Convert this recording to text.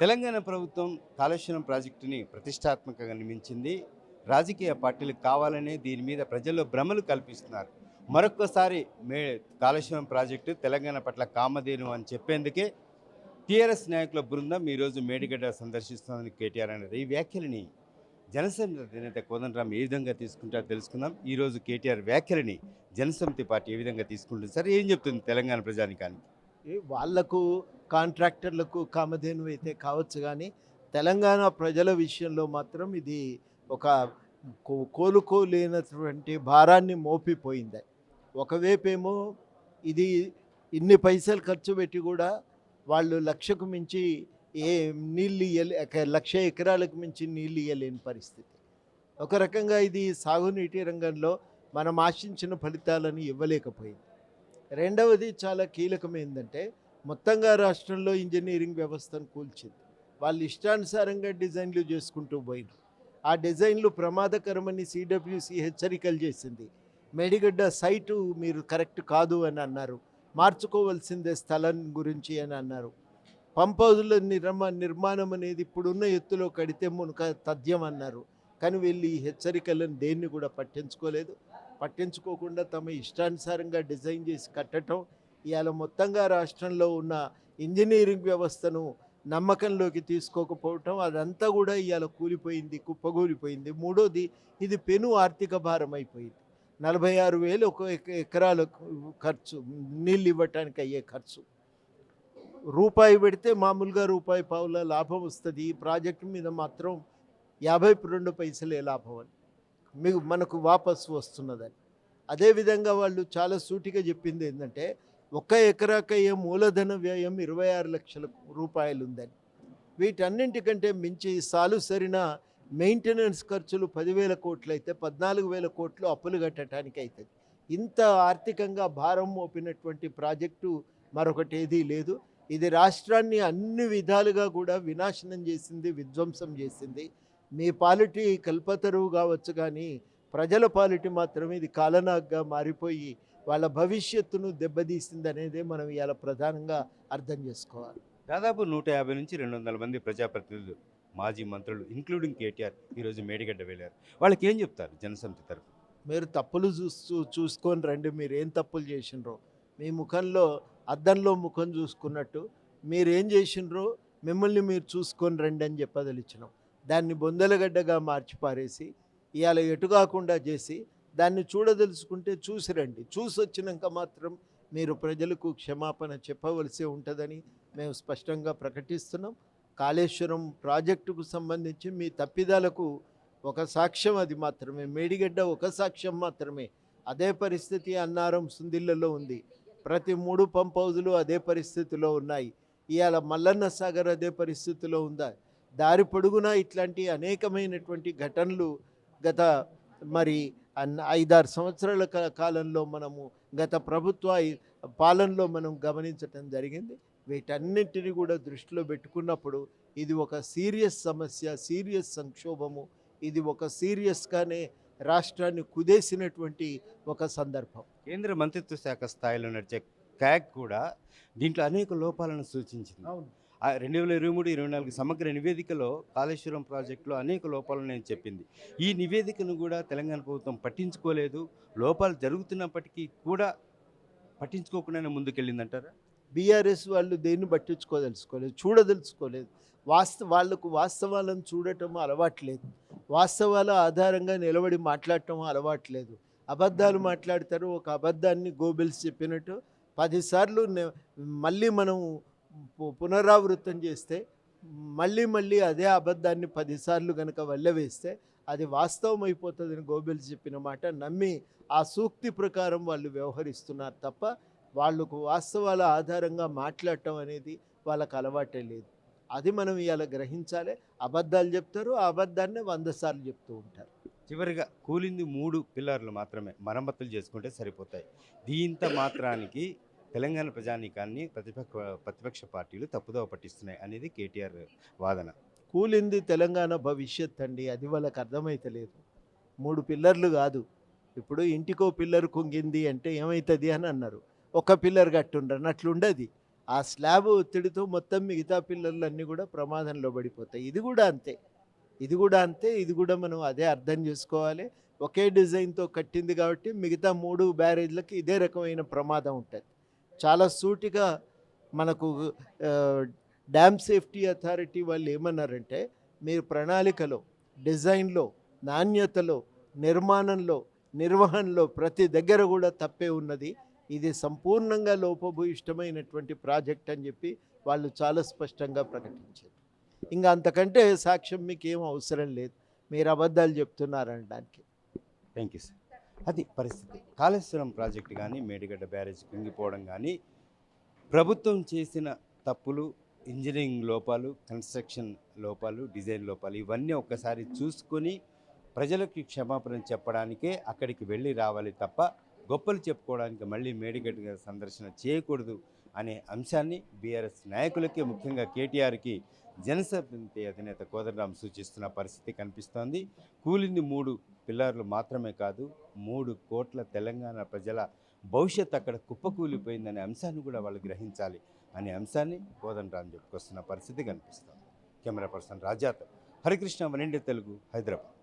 తెలంగాణ ప్రభుత్వం కాళేశ్వరం ప్రాజెక్టుని ప్రతిష్టాత్మకంగా నిర్మించింది. రాజకీయ పార్టీలు కావాలనే దీని మీద ప్రజల్లో భ్రమలు కల్పిస్తున్నారు. మరొక్కసారి మే కాళేశ్వరం ప్రాజెక్టు తెలంగాణ పట్ల కామధేను అని చెప్పేందుకే టీఆర్ఎస్ నాయకుల బృందం ఈరోజు మేడిగడ్డ సందర్శిస్తుందని కేటీఆర్ అనేది ఈ వ్యాఖ్యలని జనసేన అధినేత కోదండరామ్ ఏ విధంగా తీసుకుంటారో తెలుసుకుందాం. ఈరోజు కేటీఆర్ వ్యాఖ్యలని జనసమితి పార్టీ ఏ విధంగా తీసుకుంటుంది? సార్ ఏం చెప్తుంది తెలంగాణ ప్రజానికానికి? వాళ్ళకు కాంట్రాక్టర్లకు కామధేను అయితే కావచ్చు కానీ తెలంగాణ ప్రజల విషయంలో మాత్రం ఇది ఒక కో- కోలుకోలేనటువంటి భారాన్ని మోపిపోయింది. ఒకవేపేమో ఇది ఇన్ని పైసలు ఖర్చు పెట్టి కూడా వాళ్ళు లక్షకు మించి ఏ నీళ్ళు ఇయ్యలే లక్ష ఎకరాలకు మించి నీళ్ళు ఇయ్యలేని పరిస్థితి. ఒక రకంగా ఇది సాగునీటి రంగంలో మనం ఆశించిన ఫలితాలను ఇవ్వలేకపోయింది. రెండవది చాలా కీలకమైందంటే మొత్తంగా రాష్ట్రంలో ఇంజనీరింగ్ వ్యవస్థను కూల్చింది. వాళ్ళు ఇష్టానుసారంగా డిజైన్లు చేసుకుంటూ పోయినారు ఆ డిజైన్లు ప్రమాదకరమని సిడబ్ల్యూసి హెచ్చరికలు చేసింది. మేడిగడ్డ సైటు మీరు కరెక్ట్ కాదు అని అన్నారు. మార్చుకోవాల్సిందే స్థలం గురించి అని అన్నారు. పంప్ హౌజుల నిర్మా నిర్మాణం అనేది ఇప్పుడున్న ఎత్తులో కడితే మునక తథ్యం అన్నారు. కానీ వీళ్ళు ఈ హెచ్చరికలను దేన్ని కూడా పట్టించుకోలేదు. పట్టించుకోకుండా తమ ఇష్టానుసారంగా డిజైన్ చేసి కట్టడం ఇవాళ మొత్తంగా రాష్ట్రంలో ఉన్న ఇంజనీరింగ్ వ్యవస్థను నమ్మకంలోకి తీసుకోకపోవటం అదంతా కూడా ఇవాళ కూలిపోయింది కుప్పగూలిపోయింది మూడోది ఇది పెను ఆర్థిక భారం అయిపోయింది. నలభై ఆరు వేలు ఒక ఎక- ఖర్చు నీళ్ళు ఇవ్వటానికి అయ్యే ఖర్చు. రూపాయి పెడితే మామూలుగా రూపాయి పావుల లాభం వస్తుంది. ఈ ప్రాజెక్టు మీద మాత్రం యాభై రెండు పైసలే లాభం అని. మీకు మనకు వాపసు వస్తున్నదని. అదేవిధంగా వాళ్ళు చాలా సూటిగా చెప్పింది ఏంటంటే ఒక్క ఎకరాకయ్యే మూలధన వ్యయం ఇరవై ఆరు లక్షల రూపాయలు ఉందని వీటన్నింటికంటే మించి సాలు సరిన మెయింటెనెన్స్ ఖర్చులు పదివేల కోట్లు అయితే పద్నాలుగు వేల కోట్లు అప్పులు కట్టడానికి అవుతుంది ఇంత ఆర్థికంగా భారం మోపినటువంటి ప్రాజెక్టు మరొకటి ఏదీ లేదు. ఇది రాష్ట్రాన్ని అన్ని విధాలుగా కూడా వినాశనం చేసింది విధ్వంసం చేసింది. మీ పాలిటీ కల్పతరువు కావచ్చు కానీ ప్రజల పాలిటీ మాత్రం ఇది కాలనాగ్గా మారిపోయి వాళ్ళ భవిష్యత్తును దెబ్బతీసింది అనేదే మనం ఇవాళ ప్రధానంగా అర్థం చేసుకోవాలి. దాదాపు నూట యాభై నుంచి రెండు వందల మంది ప్రజాప్రతినిధులు మాజీ మంత్రులు ఇంక్లూడింగ్ కేటీఆర్ ఈరోజు మేడిగడ్డ వెళ్ళారు. వాళ్ళకి ఏం చెప్తారు జనసమితి తరఫు మీరు తప్పులు చూస్తూ చూసుకొని రండి మీరు ఏం తప్పులు చేసినరో మీ ముఖంలో అద్దంలో ముఖం చూసుకున్నట్టు మీరు చేసినరో మిమ్మల్ని మీరు చూసుకొని రండి అని చెప్పదలిచ్చినాం దాన్ని బొందలగడ్డగా మార్చి పారేసి ఇవాళ ఎటు కాకుండా చేసి దాన్ని చూడదలుచుకుంటే చూసి రండి చూసి వచ్చినాక మాత్రం మీరు ప్రజలకు క్షమాపణ చెప్పవలసి ఉంటుందని మేము స్పష్టంగా ప్రకటిస్తున్నాం. కాళేశ్వరం ప్రాజెక్టుకు సంబంధించి మీ తప్పిదాలకు ఒక సాక్ష్యం అది మాత్రమే. మేడిగడ్డ ఒక సాక్ష్యం మాత్రమే. అదే పరిస్థితి అన్నారం సుందిళ్ళలో ఉంది. ప్రతి మూడు పంప్ హౌజులు అదే పరిస్థితిలో ఉన్నాయి. ఇవాళ మల్లన్న సాగర్ అదే పరిస్థితిలో ఉందా? దారి పొడుగునా ఇట్లాంటి అనేకమైనటువంటి ఘటనలు గత మరి ఐదారు సంవత్సరాల కాలంలో మనము గత ప్రభుత్వ పాలనలో మనం గమనించటం జరిగింది. వీటన్నింటినీ కూడా దృష్టిలో పెట్టుకున్నప్పుడు ఇది ఒక సీరియస్ సమస్య సీరియస్ సంక్షోభము ఇది ఒక సీరియస్గానే రాష్ట్రాన్ని కుదేసినటువంటి ఒక సందర్భం. కేంద్ర మంత్రిత్వ శాఖ స్థాయిలో నడిచే క్యాగ్ కూడా దీంట్లో అనేక లోపాలను సూచించింది. అవును. రెండు వేల ఇరవై మూడు ఇరవై నాలుగు సమగ్ర నివేదికలో కాళేశ్వరం ప్రాజెక్టులో అనేక లోపాలు నేను చెప్పింది. ఈ నివేదికను కూడా తెలంగాణ ప్రభుత్వం పట్టించుకోలేదు. లోపాలు జరుగుతున్నప్పటికీ కూడా పట్టించుకోకుండానే ముందుకెళ్ళిందంటారా? బీఆర్ఎస్ వాళ్ళు దేన్ని పట్టించుకోదలుచుకోలేదు చూడదలుచుకోలేదు. వాస్త వాళ్ళకు వాస్తవాలను చూడటం అలవాట్లేదు. వాస్తవాల ఆధారంగా నిలబడి మాట్లాడటం అలవాట్లేదు. అబద్ధాలు మాట్లాడతారు ఒక అబద్ధాన్ని గోబెల్స్ చెప్పినట్టు. పదిసార్లు మళ్ళీ మనం పునరావృతం చేస్తే మళ్ళీ మళ్ళీ అదే అబద్ధాన్ని పదిసార్లు కనుక వెళ్ళవేస్తే అది వాస్తవం అయిపోతుందని గోబెల్స్ చెప్పిన మాట నమ్మి ఆ సూక్తి ప్రకారం వాళ్ళు వ్యవహరిస్తున్నారు తప్ప వాళ్ళకు వాస్తవాల ఆధారంగా మాట్లాడటం అనేది వాళ్ళకు అలవాటే లేదు. అది మనం ఇవాళ గ్రహించాలి. అబద్ధాలు చెప్తారు ఆ అబద్ధాన్ని వంద సార్లు చెప్తూ ఉంటారు. చివరిగా కూలింది మూడు పిల్లర్లు మాత్రమే మరమ్మతులు చేసుకుంటే సరిపోతాయి. దీంత మాత్రానికి తెలంగాణ ప్రజానీకాన్ని ప్రతిపక్ష ప్రతిపక్ష పార్టీలు తప్పుదోవ పట్టిస్తున్నాయి అనేది కేటీఆర్ వాదన. కూలింది తెలంగాణ భవిష్యత్ అండి. అది వాళ్ళకి అర్థమైతలేదు. మూడు పిల్లర్లు కాదు. ఇప్పుడు ఇంటికో పిల్లర్ కుంగింది అంటే ఏమవుతుంది అని అన్నారు. ఒక పిల్లర్ కట్టుండ్రు అన్నట్లుండది ఆ స్లాబ్ ఒత్తిడితో మొత్తం మిగతా పిల్లర్లన్నీ కూడా ప్రమాదంలో పడిపోతాయి. ఇది కూడా అంతే. ఇది కూడా అంతే. ఇది కూడా మనం అదే అర్థం చేసుకోవాలి. ఒకే డిజైన్తో కట్టింది కాబట్టి మిగతా మూడు బ్యారేజ్లకి ఇదే రకమైన ప్రమాదం ఉంటుంది. చాలా సూటిగా మనకు డ్యామ్ సేఫ్టీ అథారిటీ వాళ్ళు ఏమన్నారంటే మీరు ప్రణాళికలో డిజైన్లో నాణ్యతలో నిర్మాణంలో నిర్వహణలో ప్రతి దగ్గర కూడా తప్పే ఉన్నది. ఇది సంపూర్ణంగా లోపభూయిష్టమైనటువంటి ప్రాజెక్ట్ అని చెప్పి వాళ్ళు చాలా స్పష్టంగా ప్రకటించారు. ఇంకా అంతకంటే సాక్ష్యం మీకు ఏం అవసరం లేదు. మీరు అబద్ధాలు చెప్తున్నారనడానికి. Thank you sir. అది పరిస్థితి. కాళేశ్వరం ప్రాజెక్టు కానీ మేడిగడ్డ బ్యారేజ్ కుంగిపోవడం కానీ ప్రభుత్వం చేసిన తప్పులు ఇంజనీరింగ్ లోపాలు కన్స్ట్రక్షన్ లోపాలు డిజైన్ లోపాలు ఇవన్నీ ఒక్కసారి చూసుకొని ప్రజలకి క్షమాపణ చెప్పడానికే అక్కడికి వెళ్ళి రావాలి తప్ప గొప్పలు చెప్పుకోవడానికి మళ్ళీ మేడిగడ్డ సందర్శన చేయకూడదు అనే అంశాన్ని బీఆర్ఎస్ నాయకులకి ముఖ్యంగా కేటీఆర్కి జనసమితి అధినేత కోదండరాం సూచిస్తున్న పరిస్థితి కనిపిస్తోంది. కూలింది మూడు పిల్లర్లు మాత్రమే కాదు మూడు కోట్ల తెలంగాణ ప్రజల భవిష్యత్ అక్కడ కుప్పకూలిపోయిందనే అంశాన్ని కూడా వాళ్ళు గ్రహించాలి అనే అంశాన్ని కోదండరాం చెప్పుకొస్తున్న పరిస్థితి కనిపిస్తోంది. కెమెరా పర్సన్ రాజాతో హరికృష్ణ వన్ తెలుగు హైదరాబాద్.